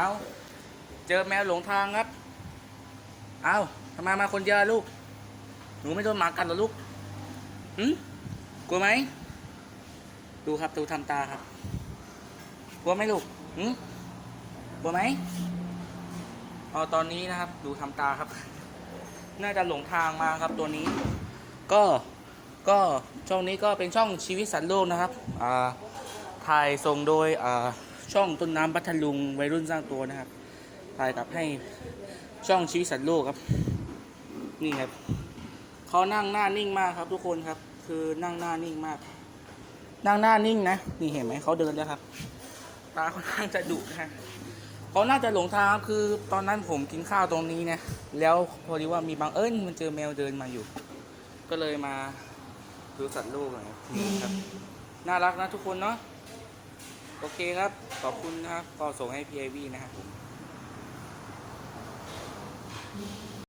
เอาเจอแมวหลงทางครับ เอาทำไมมาคนเดียวลูก หนูไม่โดนหมากัดหรอลูกหืมกลัวไหม ดูครับดูทำตาครับ กลัวไหมลูกหืมกลัวไหมเอาตอนนี้นะครับ ดูทำตาครับ น่าจะหลงทางมาครับตัวนี้ ก็ก็ช่องนี้ก็เป็นช่องชีวิตสัตว์โลกนะครับ อ่า ถ่ายส่งโดย อ่า ช่องต้นน้ำพัทลุงวัยรุ่นสร้างตัวนะครับถ่ายกับให้ช่องชีวิตสัตว์โลกครับ นี่ครับเขานั่งหน้านิ่งมากครับ ทุกคนครับ คือนั่งหน้านิ่งมาก นั่งหน้านิ่งนะนี่เห็นไหมเขาเดินแล้วครับ ตาเขาน่างจะดุนะเขาน่าจะหลงทางครับคือตอนนั้นผมกินข้าวตรงนี้นะแล้วพอดีว่ามีบางเอิญมันเจอแมวเดินมาอยู่ ก็เลยมาดูสัตว์โลกหน่อยครับน่ารักนะทุกคนเนาะ โอเคครับ ขอบคุณนะครับ ก็ส่งให้พีไอวีนะครับผม